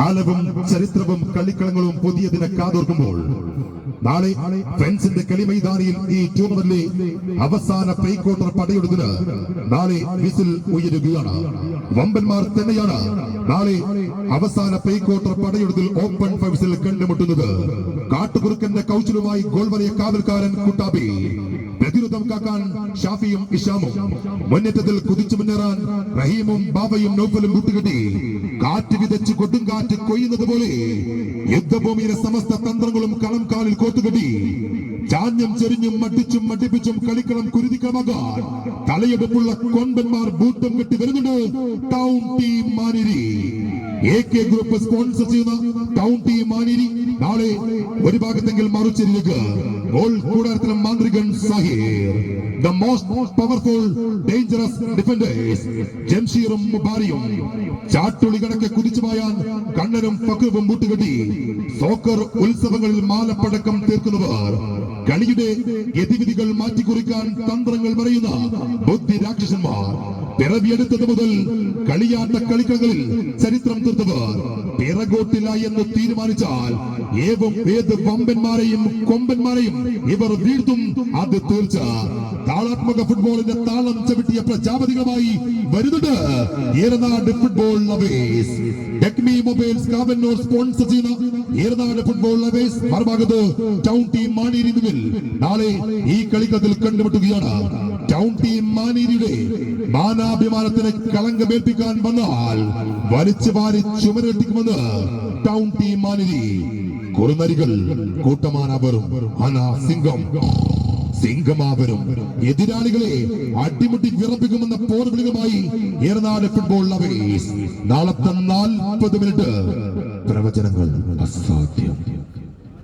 കാലവും ചരിത്രവും കളിക്കളങ്ങളും പുതിയതിനെ കാതോർക്കുമ്പോൾ നാളെ ഫ്രണ്ട്സിന്റെ കളിമൈതാനിയിൽ ഈ ടൂർണമെന്റിലെ അവസാന പ്രീ ക്വാർട്ടർ പടയെടുത്തിന് നാളെ വിസിൽ ഉയരുകയാണ്. വമ്പന്മാർ തന്നെയാണ് നാളെ അവസാന പ്രീ ക്വാർട്ടർ പടയെടുത്തിൽ ഓപ്പൺ ഫൈവ്സിൽ കണ്ടുമുട്ടുന്നത്. കാട്ടുകുറുക്കന്റെ കൗശലുമായി ഗോൾ വലയ കാവൽക്കാരൻ കുട്ടാബി. പ്രതിരോധം കാക്കാൻ ഷാഫിയും ഇഷാമും. മുന്നേറ്റത്തിൽ കുതിച്ചു മുന്നേറാൻ റഹീമും ബാബയും നോഫലും കൂട്ടുകെട്ടി കാറ്റ് വിതച്ച് കൊടുങ്കാറ്റ് കൊയ്യുന്നത് പോലെ യുദ്ധഭൂമിയിലെ സമസ്ത തന്ത്രങ്ങളും കളം കാലിൽ കോത്തുകെട്ടി. ചാഞ്ഞും ചെരിഞ്ഞും മട്ടിച്ചും മട്ടിപ്പിച്ചും കളിക്കളം കുരുതിക്കമാകാൻ തലയെടുപ്പുള്ള കൊമ്പന്മാർ ബൂട്ടും കെട്ടി വരുന്നുണ്ട്. Town team Maniri. Group sponsor ചെയ്യുന്ന ടൗൺ ടീം മാനിരി. നാളെ ഒരു ഭാഗത്തെങ്കിൽ മറുചെരിലേക്ക് ഗോൾ മാന്ത്രികൻ മോസ്റ്റ് ഡേഞ്ചറസ് ജംഷീറും മുബാരിയും. ചാട്ടുളി കണ്ണനും ഫക്രുവും മുട്ടുകെട്ടി. സോക്കർ ഉത്സവങ്ങളിൽ മാലപ്പടക്കം തീർക്കുന്നവർ. കളിയുടെ ഗതിവിധികൾ മാറ്റിക്കുറിക്കാൻ തന്ത്രങ്ങൾ പറയുന്ന ബുദ്ധി രാക്ഷസന്മാർ. പിറവിയെടുത്തത് മുതൽ കളിയാത്ത കളിക്കളങ്ങളിൽ ചരിത്രം തീർത്തവർ. പിറകോട്ടില്ല എന്ന് തീരുമാനിച്ചാൽ ഏവും ഏത് വമ്പന്മാരെയും കൊമ്പന്മാരെയും ഇവർ വീഴ്ത്തും. അത് തീർച്ച. താളാത്മക ഫുട്ബോളിന്റെ താളം ചവിട്ടിയ പ്രജാപതികളുമായി വരുന്നുണ്ട്. Eranad football lovers ടെക്മി mobiles Kavannur sponsor ചെയ്യുന്ന ഏറനാട് ഫുട്ബോൾ ലവേസ് മറുഭാഗത്ത് ടൗൺ ടീം മാണീരി നാളെ ഈ കളിക്കളത്തിൽ കണ്ടുമുട്ടുകയാണ്. ടൗൺ ടീം മാനീരിയുടെ മാനാഭിമാനത്തിന് കളങ്കമേൽപ്പിക്കാൻ വന്നാൽ വലിച്ചു വാരി ചുമരെട്ടിക്കുമെന്ന് ടൗൺ ടീം മാനേരി കുറുനരികൾ കൂട്ടമാനവരും അനാ സിംഗം. സിംഗമാവരും എതിരാളികളെ അടിമുട്ടി വിറപ്പിക്കുമെന്ന പോർവിളികളുമായി ഏറനാട് ഫുട്ബോൾ അവേസ് നാളത്തെ നാൽപ്പത് മിനിറ്റ് പ്രവചനങ്ങൾ അസാധ്യം.